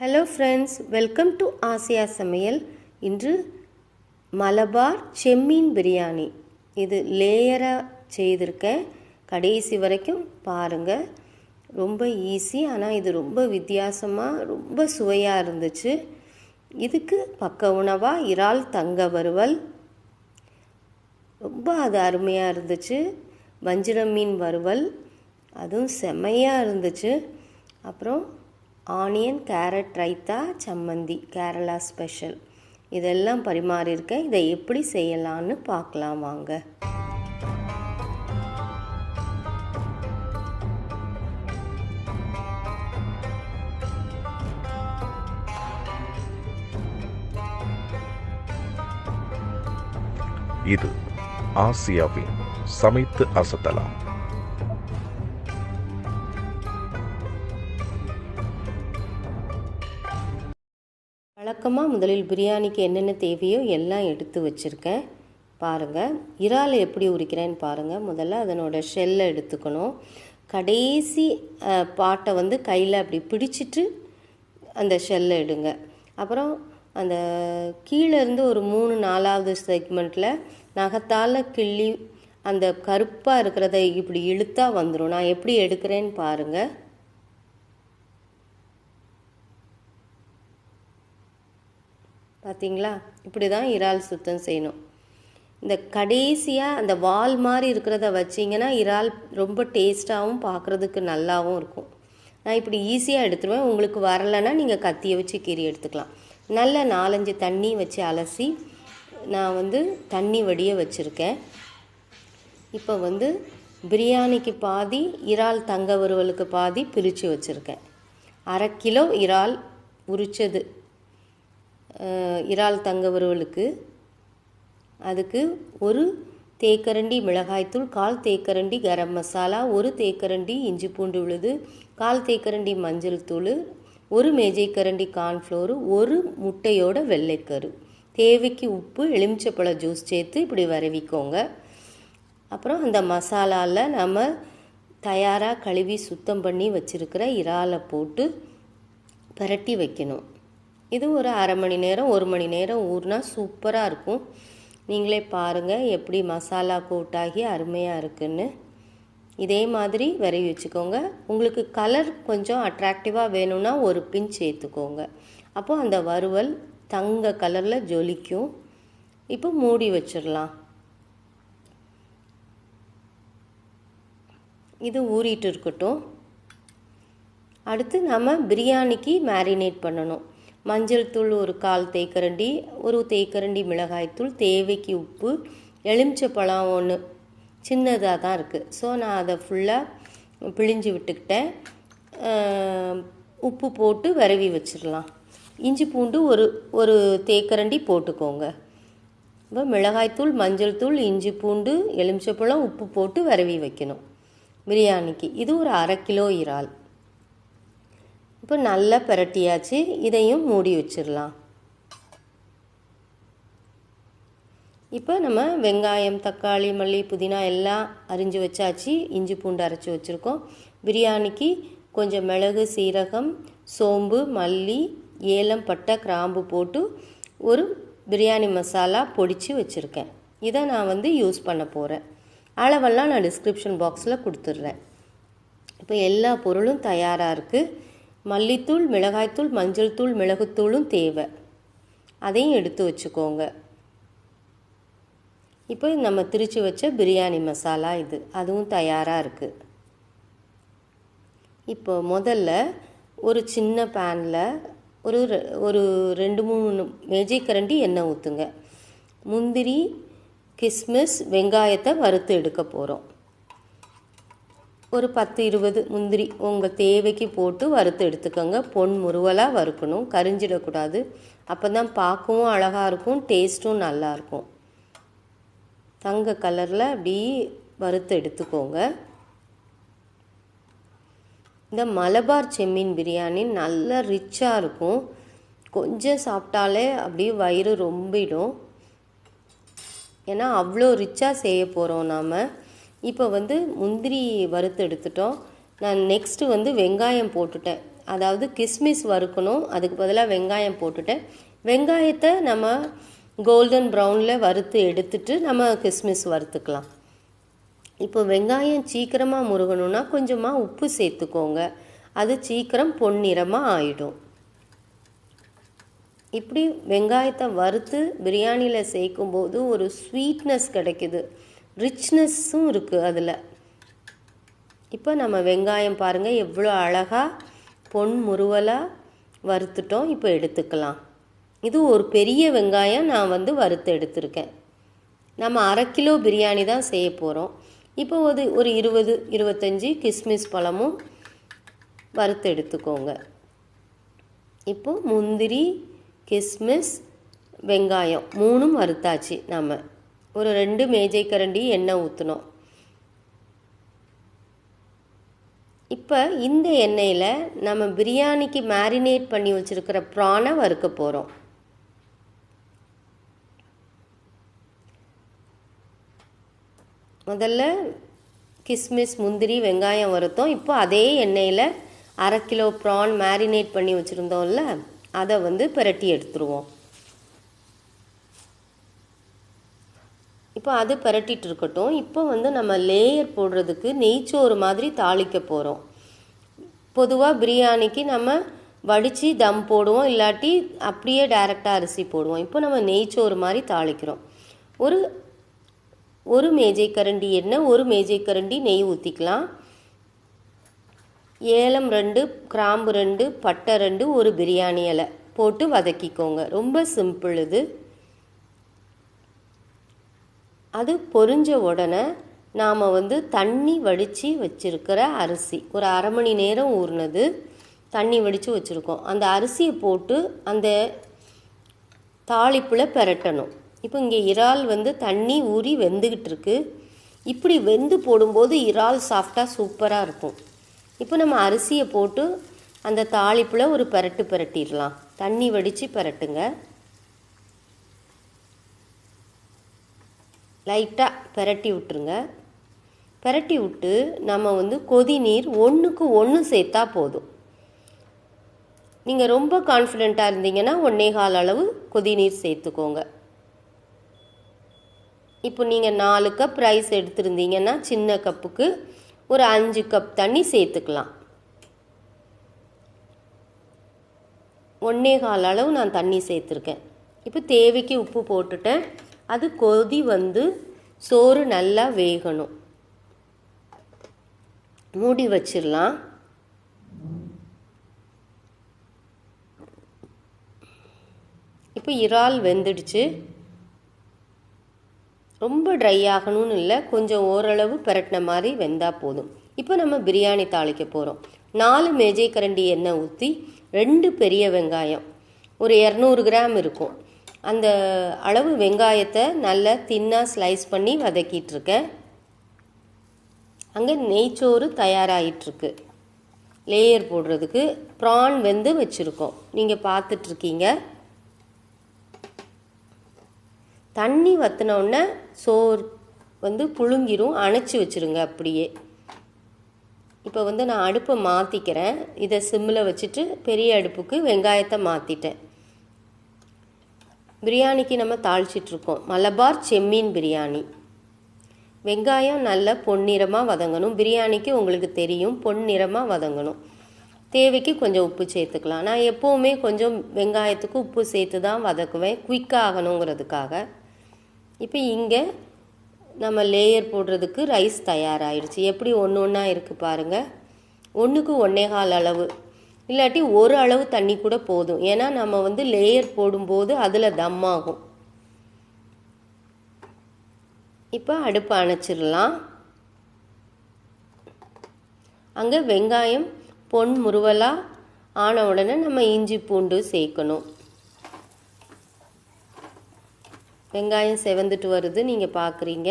Hello friends welcome to Asia சமையல் இன்று மலபார் செம்மீன் பிரியாணி. இது லேயராக செய்திருக்கேன். கடைசி வரைக்கும் பாருங்கள் ரொம்ப ஈஸி ஆனால் இது ரொம்ப வித்தியாசமாக ரொம்ப சுவையாக இருந்துச்சு. இதுக்கு பக்க உணவாக இறால் தங்க வறுவல். ரொம்ப அது அருமையாக இருந்துச்சு. வஞ்சிரம் மீன் வறுவல். அதுவும் செம்மையாக இருந்துச்சு. அப்புறம் ஆனியன் கேரட் ரைத்தா சம்மந்தி கேரளா ஸ்பெஷல். இதெல்லாம் பரிமாறியிருக்கேன் இதை எப்படி செய்யலான்னு பார்க்கலாம் வாங்க. இது ஆசியாவின் சமைத்து அசத்தலாம். வழக்கமாக முதலில் பிரியாணிக்கு என்னென்ன தேவையோ எல்லாம் எடுத்து வச்சுருக்கேன். பாருங்கள் இறால் எப்படி உரிக்கிறேன்னு பாருங்கள் முதல்ல அதனோட ஷெல்லை எடுத்துக்கணும். கடைசி பாட்டை வந்து கையில் அப்படி பிடிச்சிட்டு அந்த ஷெல்லை எடுங்க. அப்புறம் அந்த கீழேருந்து ஒரு மூணு நாலாவது செக்மெண்ட்டில் நகத்தால் கிள்ளி அந்த கருப்பாக இருக்கிறத இப்படி இழுத்தா வந்துடும் நான் எப்படி எடுக்கிறேன்னு பாருங்கள் பார்த்தீங்களா இப்படி தான் இறால் சுத்தம் செய்யணும். இந்த கடைசியாக அந்த வால் மாதிரி இருக்கிறத வச்சிங்கன்னா இறால் ரொம்ப டேஸ்ட்டாகவும் பார்க்குறதுக்கு நல்லாவும் இருக்கும். நான் இப்படி ஈஸியாக எடுத்துருவேன். உங்களுக்கு வரலைன்னா நீங்கள் கத்தியை வச்சு கீறி எடுத்துக்கலாம். நல்ல நாலஞ்சு தண்ணி வச்சு அலசி நான் வந்து தண்ணி வடிய வச்சுருக்கேன். இப்போ வந்து பிரியாணிக்கு பாதி இறால் தங்க வறுவலுக்கு பாதி பிரித்து வச்சுருக்கேன். அரை கிலோ இறால் உரித்தது இறால் தங்க வறுவலுக்கு அதுக்கு ஒரு தேக்கரண்டி மிளகாய்த்தூள் கால் தேக்கரண்டி கரம் மசாலா ஒரு தேக்கரண்டி இஞ்சி பூண்டு விழுது கால் தேக்கரண்டி மஞ்சள் தூள் ஒரு மேஜைக்கரண்டி கார்ன்ஃப்ளோரு ஒரு முட்டையோட வெள்ளைக்கரு. தேவைக்கு உப்பு எலுமிச்சப்பழ ஜூஸ் சேர்த்து இப்படி வரவிக்கோங்க அப்புறம் அந்த மசாலாவில் நம்ம தயாராக கழுவி சுத்தம் பண்ணி வச்சுருக்கிற இறாலை போட்டு பிரட்டி வைக்கணும். இது ஒரு அரை மணி நேரம் ஒரு மணி நேரம் ஊறினா சூப்பராக இருக்கும். நீங்களே பாருங்கள் எப்படி மசாலா கூட்டாகி அருமையாக இருக்குன்னு. இதே மாதிரி விரவி வச்சுக்கோங்க. உங்களுக்கு கலர் கொஞ்சம் அட்ராக்டிவாக வேணும்னா ஒரு பிஞ்ச் சேர்த்துக்கோங்க அப்போது அந்த வறுவல் தங்க கலரில் ஜொலிக்கும். இப்போ மூடி வச்சிடலாம். இது ஊறிட்டு இருக்கட்டும். அடுத்து நம்ம பிரியாணிக்கு மேரினேட் பண்ணணும். மஞ்சள் தூள் ஒரு கால் தேக்கரண்டி ஒரு தேக்கரண்டி மிளகாய்த்தூள் தேவைக்கு உப்பு எலுமிச்சப்பழம் ஒன்று சின்னதாக தான் இருக்குது ஸோ நான் அதை ஃபுல்லாக பிழிஞ்சு விட்டுக்கிட்டேன். உப்பு போட்டு விரவி வச்சிடலாம். இஞ்சி பூண்டு ஒரு ஒரு தேக்கரண்டி போட்டுக்கோங்க. இப்போ மிளகாய்த்தூள் மஞ்சள் தூள் இஞ்சி பூண்டு எலுமிச்சப்பழம் உப்பு போட்டு விரவி வைக்கணும். பிரியாணிக்கு. இது ஒரு அரை கிலோ இறால். இப்போ நல்லா பிரட்டியாச்சு இதையும் மூடி வச்சிடலாம். இப்போ நம்ம வெங்காயம் தக்காளி மல்லி புதினா எல்லாம் அரிஞ்சு வச்சாச்சு இஞ்சி பூண்டு அரைச்சி வச்சுருக்கோம். பிரியாணிக்கு கொஞ்சம் மிளகு சீரகம் சோம்பு மல்லி ஏலம் பட்டை கிராம்பு போட்டு ஒரு பிரியாணி மசாலா பொடித்து வச்சுருக்கேன். இதை நான் வந்து யூஸ் பண்ண போகிறேன் அளவெல்லாம் நான் டிஸ்கிரிப்ஷன் பாக்ஸில் கொடுத்துட்றேன். இப்போ எல்லா பொருளும் தயாராக இருக்குது மல்லித்தூள் மிளகாய்த்தூள் மஞ்சள் தூள் மிளகுத்தூளும் தேவை. அதையும் எடுத்து வச்சுக்கோங்க. இப்போ நம்ம திரிச்சு வச்ச பிரியாணி மசாலா இது. அதுவும் தயாராக இருக்குது இப்போ முதல்ல ஒரு சின்ன பேனில் ஒரு ஒரு ரெண்டு மூணு மேஜைக்கரண்டி எண்ணெய் ஊற்றுங்க முந்திரி கிஸ்மிஸ் வெங்காயத்தை வறுத்து எடுக்க போகிறோம் ஒரு பத்து இருபது முந்திரி உங்கள் தேவைக்கு போட்டு வறுத்து எடுத்துக்கோங்க. பொன் முருவலாக வறுக்கணும். கரிஞ்சிடக்கூடாது. அப்போ தான் பார்க்கவும் அழகாக இருக்கும் டேஸ்ட்டும் நல்லாயிருக்கும் தங்க கலரில் அப்படி வறுத்து எடுத்துக்கோங்க. இந்த மலபார் செம்மீன் பிரியாணி நல்லா ரிச்சாக இருக்கும். கொஞ்சம் சாப்பிட்டாலே அப்படியே வயிறு ரொம்பிடும். ஏன்னா அவ்வளோ ரிச்சாக செய்ய போகிறோம் நாம். இப்போ வந்து முந்திரி வறுத்து எடுத்துட்டோம். நான் நெக்ஸ்ட்டு வந்து வெங்காயம் போட்டுட்டேன். அதாவது கிஸ்மிஸ் வறுக்கணும். அதுக்கு பதிலாக வெங்காயம் போட்டுட்டேன். வெங்காயத்தை நம்ம கோல்டன் ப்ரௌனில் வறுத்து எடுத்துட்டு நம்ம கிஸ்மிஸ் வறுத்துக்கலாம். இப்போ வெங்காயம் சீக்கிரமாக முருகணும்னா கொஞ்சமாக உப்பு சேர்த்துக்கோங்க. அது சீக்கிரம் பொன்னிறமாக ஆயிடும். இப்படி வெங்காயத்தை வறுத்து பிரியாணியில் சேர்க்கும்போது ஒரு ஸ்வீட்னஸ் கிடைக்குது. ரிச்னஸ்ஸும் இருக்குது அதில். இப்போ நம்ம வெங்காயம் பாருங்கள் எவ்வளோ அழகாக பொன் முருவலாக வறுத்துட்டோம் இப்போ எடுத்துக்கலாம். இது ஒரு பெரிய வெங்காயம் நான் வந்து வறுத்து எடுத்திருக்கேன். நம்ம அரை கிலோ பிரியாணி தான் செய்ய போகிறோம் இப்போ ஒரு ஒரு இருபது இருபத்தஞ்சி கிஸ்மிஸ் பழமும் வறுத்து எடுத்துக்கோங்க. இப்போ முந்திரி கிஸ்மிஸ் வெங்காயம் மூணும் வறுத்தாச்சு நம்ம. ஒரு ரெண்டு மேஜை கரண்டி எண்ணெய் ஊற்றினோம் இப்போ இந்த எண்ணெயில் நம்ம பிரியாணிக்கு மேரினேட் பண்ணி வச்சுருக்கிற ப்ரானை வறுக்க போகிறோம் முதல்ல கிஸ்மிஸ் முந்திரி வெங்காயம் வறுத்தோம். இப்போ அதே எண்ணெயில் அரை கிலோ ப்ரான் மேரினேட் பண்ணி வச்சுருந்தோம்ல அதை வந்து பிரட்டி எடுத்துருவோம். இப்போ அது பிரட்டிட்டு இருக்கட்டும். இப்போ வந்து நம்ம லேயர் போடுறதுக்கு நெய்ச்சோறு மாதிரி தாளிக்க போகிறோம் பொதுவாக பிரியாணிக்கு நம்ம வடித்து தம் போடுவோம் இல்லாட்டி அப்படியே டைரெக்டாக அரிசி போடுவோம். இப்போ நம்ம நெய்ச்சோறு மாதிரி தாளிக்கிறோம். ஒரு ஒரு மேஜை கரண்டி எண்ணெய் ஒரு மேஜை கரண்டி நெய் ஊற்றிக்கலாம் ஏலம் ரெண்டு கிராம்பு ரெண்டு பட்டை ரெண்டு ஒரு பிரியாணி இலை போட்டு வதக்கிக்கோங்க. ரொம்ப சிம்பிள் இது. அது பொரிஞ்ச உடனே நாம் வந்து தண்ணி வடித்து வச்சுருக்கிற அரிசி. ஒரு அரை மணி நேரம் ஊறினது தண்ணி வடித்து வச்சுருக்கோம். அந்த அரிசியை போட்டு அந்த தாளிப்பில் பெரட்டணும். இப்போ இங்கே இறால் வந்து தண்ணி ஊறி வெந்துக்கிட்டு இருக்கு. இப்படி வெந்து போடும்போது இறால் சாஃப்டாக சூப்பராக இருக்கும். இப்போ நம்ம அரிசியை போட்டு அந்த தாளிப்பில் ஒரு பெரட்டு பெரட்டிடலாம். தண்ணி வடித்து பெரட்டுங்க. லைட்டாக பெரட்டி விட்டுருங்க. பெரட்டி விட்டு நம்ம வந்து கொதி நீர் ஒன்றுக்கு ஒன்று சேர்த்தா போதும். நீங்கள் ரொம்ப கான்ஃபிடெண்ட்டாக இருந்தீங்கன்னா ஒன்றே கால் அளவு கொதி நீர் சேர்த்துக்கோங்க. இப்போ நீங்கள் நாலு கப் ரைஸ் எடுத்திருந்தீங்கன்னா சின்ன கப்புக்கு ஒரு அஞ்சு கப் தண்ணி சேர்த்துக்கலாம். ஒன்றே கால் அளவு நான் தண்ணி சேர்த்துருக்கேன். இப்போ தேவைக்கு உப்பு போட்டுட்டேன். அது கொதி வந்து சோறு நல்லா வேகணும். மூடி வச்சிடலாம். இப்போ இறால் வெந்துடுச்சு. ரொம்ப ட்ரை ஆகணும்னு இல்லை கொஞ்சம் ஓரளவு பிரட்டின மாதிரி வெந்தால் போதும். இப்போ நம்ம பிரியாணி தாளிக்க போகிறோம் நாலு மேஜை கரண்டி எண்ணெய் ஊற்றி ரெண்டு பெரிய வெங்காயம். ஒரு இரநூறு கிராம் இருக்கும். அந்த அளவு வெங்காயத்தை நல்லா தின்னாக ஸ்லைஸ் பண்ணி வதக்கிட்டுருக்கேன். அங்கே நெய்ச்சோறு தயாராகிட்டுருக்கு லேயர் போடுறதுக்கு ப்ரான் வெந்து வச்சுருக்கோம். நீங்கள் பார்த்துட்ருக்கீங்க தண்ணி வற்றினோடனே சோறு வந்து புழுங்கிரும். அணைச்சி வச்சுருங்க அப்படியே. இப்போ வந்து நான் அடுப்பை மாற்றிக்கிறேன் இதை சிம்மில் வச்சுட்டு பெரிய அடுப்புக்கு வெங்காயத்தை மாற்றிட்டேன் பிரியாணிக்கு நம்ம தாளிச்சிட்ருக்கோம். மலபார் செம்மீன் பிரியாணி. வெங்காயம் நல்ல பொன்னிறமாக வதங்கணும். பிரியாணிக்கு உங்களுக்கு தெரியும் பொன்னிறமாக வதங்கணும். தேவைக்கு கொஞ்சம் உப்பு சேர்த்துக்கலாம். நான் எப்போவுமே கொஞ்சம் வெங்காயத்துக்கு உப்பு சேர்த்து தான் வதக்குவேன். குயிக்காக ஆகணுங்கிறதுக்காக. இப்போ இங்கே நம்ம லேயர் போடுறதுக்கு ரைஸ் தயாராகிடுச்சு எப்படி ஒன்று ஒன்றா இருக்குது பாருங்கள் ஒன்றுக்கு ஒன்றே கால் அளவு இல்லாட்டி ஒரு அளவு தண்ணி கூட போதும். ஏன்னா நம்ம வந்து லேயர் போடும்போது அதில் தம் ஆகும். இப்போ அடுப்பை அணைச்சிடலாம். அங்கே வெங்காயம் பொன் முருவலாக ஆன உடனே நம்ம இஞ்சி பூண்டு சேர்க்கணும். வெங்காயம் செவந்துட்டு வருது நீங்கள் பார்க்குறீங்க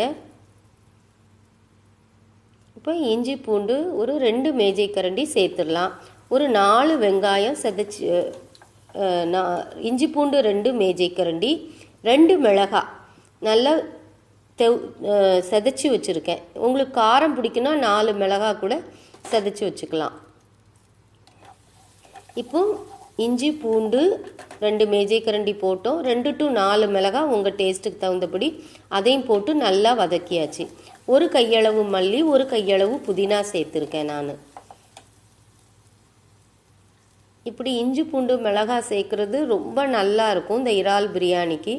இப்போ இஞ்சி பூண்டு ஒரு ரெண்டு மேஜை கரண்டி சேர்த்துடலாம். ஒரு நாலு வெங்காயம் செதைச்சி நான் இஞ்சி பூண்டு ரெண்டு மேஜை கரண்டி ரெண்டு மிளகாய் நல்லா தெவ் செதைச்சி வச்சுருக்கேன். உங்களுக்கு காரம் பிடிக்குன்னா நாலு மிளகாய் கூட செதைச்சி வச்சுக்கலாம். இப்போ இஞ்சி பூண்டு ரெண்டு மேஜை கரண்டி போட்டோம். ரெண்டு டு நாலு மிளகாய் உங்கள் டேஸ்ட்டுக்கு தகுந்தபடி அதையும் போட்டு நல்லா வதக்கியாச்சு. ஒரு கையளவு மல்லி ஒரு கையளவு புதினா சேர்த்துருக்கேன் நான். இப்படி இஞ்சி பூண்டு மிளகாய் சேர்க்குறது ரொம்ப நல்லா இருக்கும் இந்த இறால் பிரியாணிக்கு.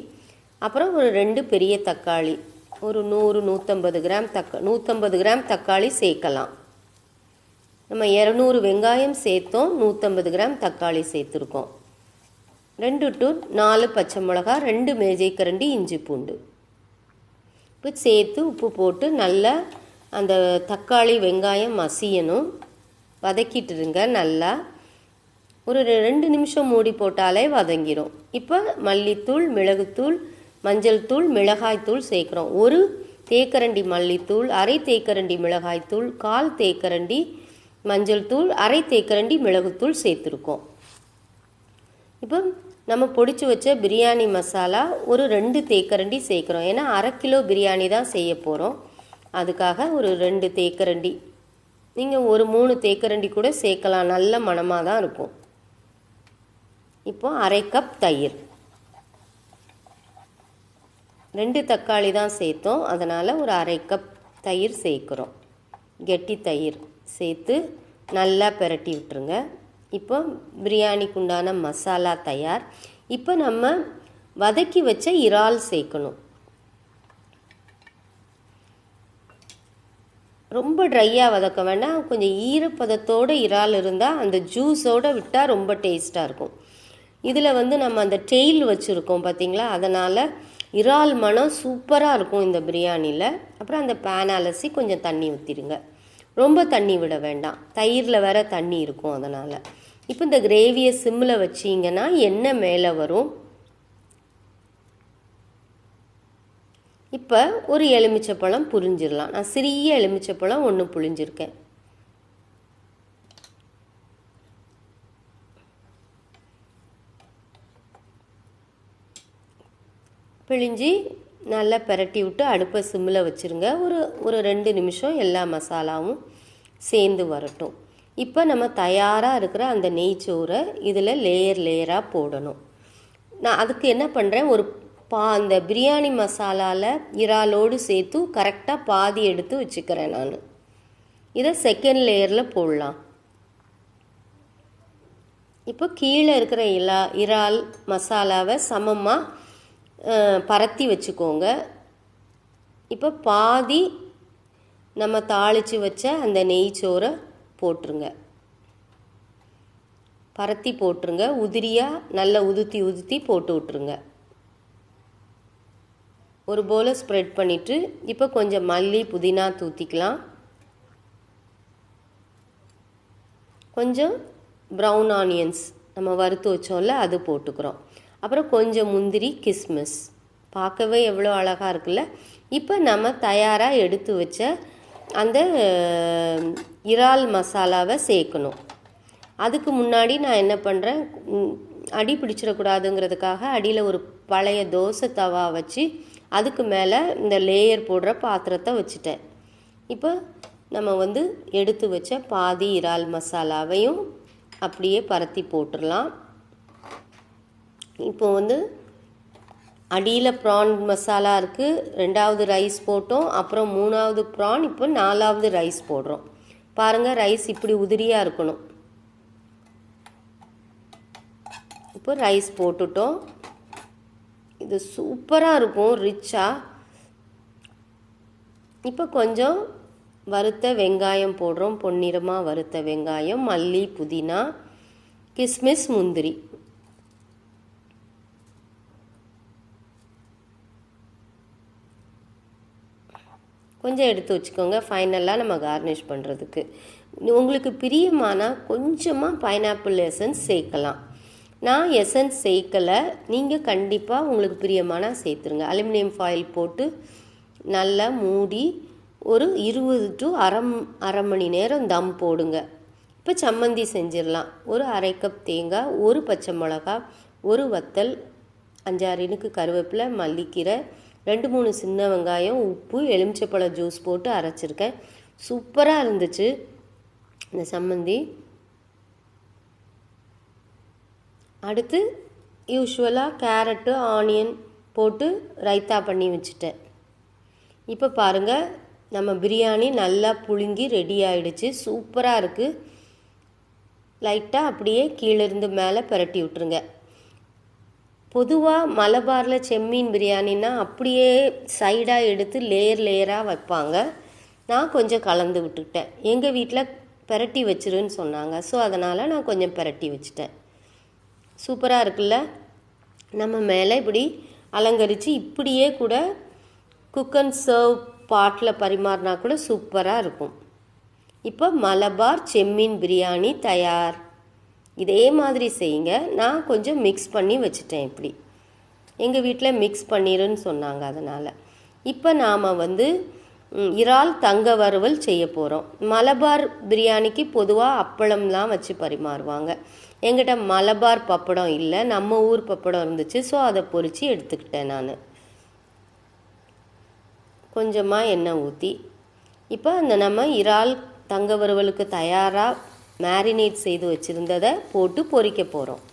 அப்புறம் ஒரு ரெண்டு பெரிய தக்காளி ஒரு நூறு நூற்றம்பது கிராம் தக்கா நூற்றம்பது கிராம் தக்காளி சேர்க்கலாம். நம்ம இரநூறு வெங்காயம் சேர்த்தோம் நூற்றம்பது கிராம் தக்காளி சேர்த்துருக்கோம். ரெண்டு டு நாலு பச்சை மிளகா ரெண்டு மேஜை கரண்டி இஞ்சி பூண்டு. இப்போ சேர்த்து உப்பு போட்டு நல்லா அந்த தக்காளி வெங்காயம் மசியணும். வதக்கிட்டுருங்க நல்லா. ஒரு ரெ- ரெண்டு நிமிஷம் மூடி போட்டாலே வதங்கிரும். இப்போ மல்லித்தூள் மிளகுத்தூள் மஞ்சள் தூள் மிளகாய்த்தூள் சேர்க்குறோம். ஒரு தேக்கரண்டி மல்லித்தூள் அரை தேக்கரண்டி மிளகாய்த்தூள் கால் தேக்கரண்டி மஞ்சள் தூள் அரை தேக்கரண்டி மிளகுத்தூள் சேர்த்துருக்கோம். இப்போ நம்ம பொடிச்சு வச்ச பிரியாணி மசாலா ஒரு ரெண்டு தேக்கரண்டி சேர்க்குறோம். ஏன்னா அரை கிலோ பிரியாணி தான் செய்ய போகிறோம் அதுக்காக ஒரு ரெண்டு தேக்கரண்டி. நீங்கள் ஒரு மூணு தேக்கரண்டி கூட சேர்க்கலாம். நல்ல மணமாக தான் இருக்கும். இப்போ அரை கப் தயிர். ரெண்டு தக்காளி தான் சேர்த்தோம். அதனால் ஒரு அரை கப் தயிர் சேர்க்குறோம். கெட்டி தயிர் சேர்த்து நல்லா பிரட்டி விட்டுருங்க. இப்போ பிரியாணிக்கு உண்டான மசாலா தயார். இப்போ நம்ம வதக்கி வச்ச இறால் சேர்க்கணும். ரொம்ப ட்ரையாக வதக்க வேண்டாம். கொஞ்சம் ஈரப்பதத்தோடு இறால் இருந்தால் அந்த ஜூஸோடு விட்டால் ரொம்ப டேஸ்ட்டாக இருக்கும். இதில் வந்து நம்ம அந்த டெயில் வச்சுருக்கோம் பார்த்தீங்களா அதனால் இறால் மனம் சூப்பராக இருக்கும் இந்த பிரியாணியில் அப்புறம் அந்த பேன் அலசி கொஞ்சம் தண்ணி ஊற்றிடுங்க ரொம்ப தண்ணி விட வேண்டாம். தயிரில் வேற தண்ணி இருக்கும் அதனால். இப்போ இந்த கிரேவியை சிம்மில் வச்சிங்கன்னா எண்ணெய் மேலே வரும். இப்போ ஒரு எலுமிச்சப்பழம் புரிஞ்சிடலாம் நான் சிறிய எலுமிச்சப்பழம் ஒன்று புழிஞ்சிருக்கேன். பிழிஞ்சு நல்லா பிரட்டி விட்டு அடுப்பை சிம்மில் வச்சுருங்க. ஒரு ஒரு ரெண்டு நிமிஷம் எல்லா மசாலாவும் சேர்ந்து வரட்டும். இப்போ நம்ம தயாராக இருக்கிற அந்த நெய்ச்சோறை இதில் லேயர் லேயராக போடணும். நான் அதுக்கு என்ன பண்ணுறேன் ஒரு பா அந்த பிரியாணி மசாலாவில் இறாலோடு சேர்த்து கரெக்டாக பாதி எடுத்து வச்சுக்கிறேன் நான். இதை செகண்ட் லேயரில் போடலாம். இப்போ கீழே இருக்கிற இலா இறால் மசாலாவை சமமாக பரத்தி வச்சுக்கோங்க. இப்போ பாதி நம்ம தாளித்து வச்ச அந்த நெய்ச்சோரை போட்டுருங்க. பரத்தி போட்டுருங்க. உதிரியாக நல்லா உதுத்தி உதுத்தி போட்டு விட்ருங்க ஒரு போல ஸ்ப்ரெட் பண்ணிவிட்டு இப்போ கொஞ்சம் மல்லி புதினா தூத்திக்கலாம். கொஞ்சம் ப்ரௌன் ஆனியன்ஸ் நம்ம வறுத்து வச்சோம்ல அது போட்டுக்கிறோம். அப்புறம் கொஞ்சம் முந்திரி கிஸ்மிஸ். பார்க்கவே எவ்வளோ அழகாக இருக்குல்ல? இப்போ நம்ம தயாராக எடுத்து வச்ச அந்த இறால் மசாலாவை சேர்க்கணும். அதுக்கு முன்னாடி நான் என்ன பண்ணுறேன் அடி பிடிச்சிடக்கூடாதுங்கிறதுக்காக அடியில் ஒரு பழைய தோசை தவா வச்சு அதுக்கு மேலே இந்த லேயர் போடுற பாத்திரத்தை வச்சுட்டேன். இப்போ நம்ம வந்து எடுத்து வச்ச பாதி இறால் மசாலாவையும் அப்படியே பரத்தி போட்டுடலாம். இப்போ வந்து அடியில் ப்ரான் மசாலா இருக்குது ரெண்டாவது ரைஸ் போட்டோம் அப்புறம் மூணாவது ப்ரான் இப்போ நாலாவது ரைஸ் போடுறோம். பாருங்கள் ரைஸ் இப்படி உதிரியாக இருக்கணும். இப்போ ரைஸ் போட்டுட்டோம். இது சூப்பராக இருக்கும் ரிச்சாக இப்போ கொஞ்சம் வறுத்த வெங்காயம் போடுறோம் பொன்னிறமாக வறுத்த வெங்காயம் மல்லி புதினா கிஸ்மிஸ் முந்திரி. கொஞ்சம் எடுத்து வச்சுக்கோங்க ஃபைனலாக நம்ம கார்னிஷ் பண்ணுறதுக்கு உங்களுக்கு பிரியமானா கொஞ்சமாக பைனாப்பிள் எசன்ஸ் சேர்க்கலாம். நான் எசன்ஸ் சேர்க்கலை நீங்கள் கண்டிப்பாக உங்களுக்கு பிரியமானால் சேர்த்துருங்க. அலுமினியம் ஃபாயில் போட்டு நல்லா மூடி ஒரு இருபது டு அரை அரை மணி நேரம் தம் போடுங்க. இப்போ சம்மந்தி செஞ்சிடலாம். ஒரு அரை கப் தேங்காய் ஒரு பச்சை மிளகா ஒரு வத்தல் அஞ்சாறு இனுக்கு கருவேப்பிலை மல்லிக்கீரை ரெண்டு மூணு சின்ன வெங்காயம் உப்பு எலுமிச்சப்பழ ஜூஸ் போட்டு அரைச்சிருக்கேன். சூப்பராக இருந்துச்சு. இந்த சம்மந்தி. அடுத்து யூஸ்வலாக கேரட்டு ஆனியன் போட்டு ரைத்தா பண்ணி வச்சுட்டேன். இப்போ பாருங்கள் நம்ம பிரியாணி நல்லா புழுங்கி ரெடி ஆகிடுச்சு சூப்பராக இருக்குது லைட்டாக அப்படியே கீழேருந்து மேலே பரட்டி விட்ருங்க பொதுவாக மலபாரில் செம்மீன் பிரியாணின்னா அப்படியே சைடாக எடுத்து லேயர் லேயராக வைப்பாங்க. நான் கொஞ்சம் கலந்து விட்டுக்கிட்டேன் எங்கள் வீட்டில் பெரட்டி வச்சிருன்னு சொன்னாங்க. ஸோ அதனால் நான் கொஞ்சம் பெரட்டி வச்சுட்டேன். சூப்பராக இருக்குல்ல? நம்ம மேலே இப்படி அலங்கரித்து இப்படியே கூட குக் அண்ட் சர்வ் பாட்டில் பரிமாறினா கூட சூப்பராக இருக்கும். இப்போ மலபார் செம்மீன் பிரியாணி தயார். இதே மாதிரி செய்யுங்க. நான் கொஞ்சம் மிக்ஸ் பண்ணி வச்சுட்டேன் இப்படி. எங்கள் வீட்டில் மிக்ஸ் பண்ணிருன்னு சொன்னாங்க அதனால். இப்போ நாம் வந்து இறால் தங்க வறுவல் செய்ய போகிறோம் மலபார் பிரியாணிக்கு பொதுவாக அப்பளம்லாம் வச்சு பரிமாறுவாங்க. எங்கிட்ட மலபார் பப்படம் இல்லை. நம்ம ஊர் பப்படம் இருந்துச்சு. ஸோ அதை பொறிச்சு எடுத்துக்கிட்டேன் நான். கொஞ்சமாக எண்ணெய் ஊற்றி இப்போ அந்த நம்ம இறால் தங்க வறுவலுக்கு தயாராக மேரினேட் செய்து வச்சுருந்ததை போட்டு பொறிக்க போகிறோம்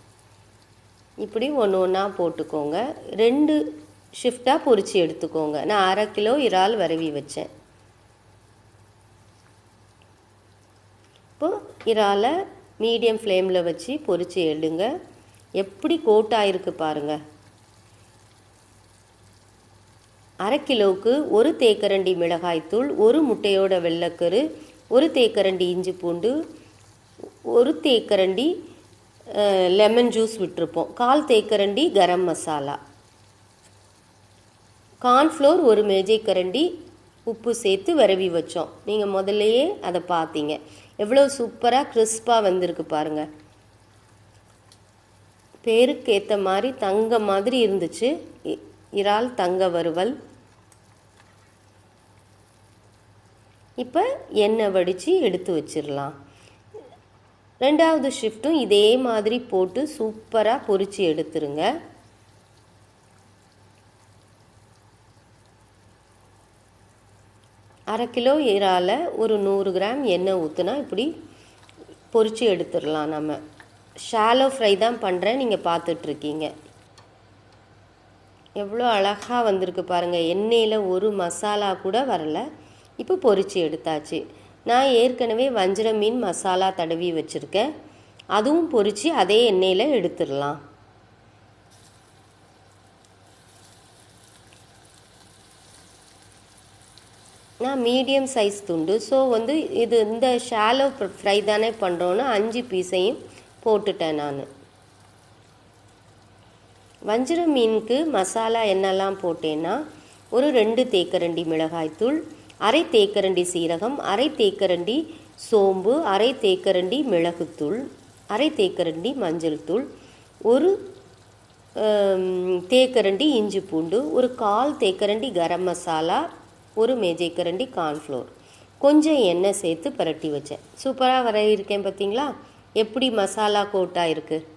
இப்படி ஒன்று ஒன்றா போட்டுக்கோங்க. ரெண்டு ஷிஃப்டாக பொரித்து எடுத்துக்கோங்க. நான் அரை கிலோ இறால் வரவி வச்சேன். இப்போ இறாலை மீடியம் ஃப்ளேமில் வச்சு பொரித்து எடுங்க. எப்படி கோட் ஆகிருக்கு பாருங்கள் அரை கிலோவுக்கு ஒரு தேக்கரண்டி மிளகாய்த்தூள் ஒரு முட்டையோட வெள்ளைக்கரு ஒரு தேக்கரண்டி இஞ்சி பூண்டு ஒரு தேக்கரண்டி லெமன் ஜூஸ் விட்டுருப்போம். கால் தேக்கரண்டி கரம் மசாலா. கார்ன்ஃப்ளோர் ஒரு மேஜைக்கரண்டி உப்பு சேர்த்து விரவி வச்சோம். நீங்கள் முதல்லையே அதை பார்த்தீங்க. எவ்வளோ சூப்பராக கிறிஸ்பாக வந்திருக்கு பாருங்கள் பேருக்கு ஏற்ற மாதிரி தங்க மாதிரி இருந்துச்சு. இ- இறால் தங்க வறுவல். இப்போ எண்ணெய் வடித்து எடுத்து வச்சிடலாம் ரெண்டாவது ஷிஃப்ட்டும் இதே மாதிரி போட்டு சூப்பராக பொறிச்சு எடுத்துருங்க. அரை கிலோ இறால ஒரு நூறு கிராம் எண்ணெய் ஊற்றுனா இப்படி பொறிச்சு எடுத்துடலாம் நம்ம. ஷாலோ ஃப்ரை தான் பண்ணுறேன் நீங்கள் பார்த்துட்ருக்கீங்க. எவ்வளோ அழகாக வந்திருக்கு பாருங்கள் எண்ணெயில் ஒரு மசாலா கூட வரலை. இப்போ பொரிச்சு எடுத்தாச்சு. நான் ஏற்கனவே வஞ்சிர மீன் மசாலா தடவி வச்சுருக்கேன். அதுவும் பொரிச்சு அதே எண்ணெயில் எடுத்துடலாம். நான் மீடியம் சைஸ் துண்டு. ஸோ வந்து இது இந்த ஷாலோ ஃப்ரை தானே பண்ணுறோன்னு அஞ்சு பீஸையும் போட்டுட்டேன் நான். வஞ்சிர மீனுக்கு மசாலா என்னெல்லாம் போட்டேன்னா ஒரு ரெண்டு தேக்கரண்டி மிளகாய்த்தூள் அரை தேக்கரண்டி சீரகம் அரை தேக்கரண்டி சோம்பு அரை தேக்கரண்டி மிளகுத்தூள் அரை தேக்கரண்டி மஞ்சள் தூள் ஒரு தேக்கரண்டி இஞ்சி பூண்டு ஒரு கால் தேக்கரண்டி கரம் மசாலா ஒரு மேஜைக்கரண்டி கார்ன்ஃப்ளோர். கொஞ்சம் எண்ணெய் சேர்த்து பரட்டி வச்சேன். சூப்பராக வர இருக்கேன் பார்த்தீங்களா? எப்படி மசாலா கோட்டாக இருக்குது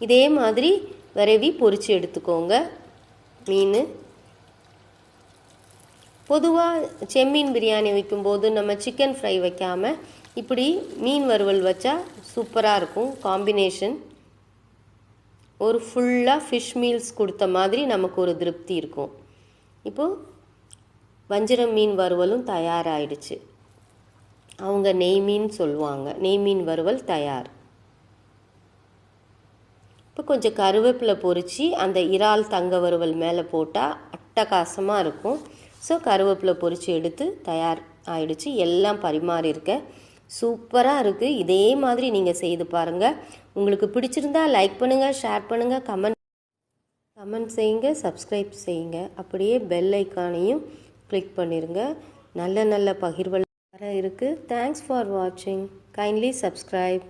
இதே மாதிரி விரவி பொறிச்சு எடுத்துக்கோங்க. மீன் பொதுவாக செம்மீன் பிரியாணி வைக்கும்போது நம்ம சிக்கன் ஃப்ரை வைக்காமல் இப்படி மீன் வறுவல் வச்சா சூப்பராக இருக்கும். காம்பினேஷன் ஒரு ஃபுல்லாக ஃபிஷ் மீல்ஸ் கொடுத்த மாதிரி நமக்கு ஒரு திருப்தி இருக்கும். இப்போது வஞ்சிரம் மீன் வறுவலும் தயாராகிடுச்சு அவங்க நெய் மீன் சொல்லுவாங்க. நெய் மீன் வறுவல் தயார். இப்போ கொஞ்சம் கருவேப்பிலை பொறிச்சு அந்த இறால் தங்க வறுவல் மேலே போட்டால் அட்டகாசமாக இருக்கும். ஸோ கருவேப்பிலை பொரித்து எடுத்து தயார் ஆயிடுச்சு. எல்லாம் பரிமாறியிருக்க சூப்பராக இருக்குது இதே மாதிரி நீங்கள் செய்து பாருங்கள் உங்களுக்கு பிடிச்சிருந்தா லைக் பண்ணுங்கள் ஷேர் பண்ணுங்கள் கமெண்ட் கமெண்ட் செய்யுங்க சப்ஸ்கிரைப் செய்யுங்க. அப்படியே பெல் ஐக்கானையும் கிளிக் பண்ணிடுங்க நல்ல நல்ல பகிர்வல் வர இருக்குது தேங்க்ஸ் ஃபார் வாட்சிங் கைண்ட்லி சப்ஸ்கிரைப்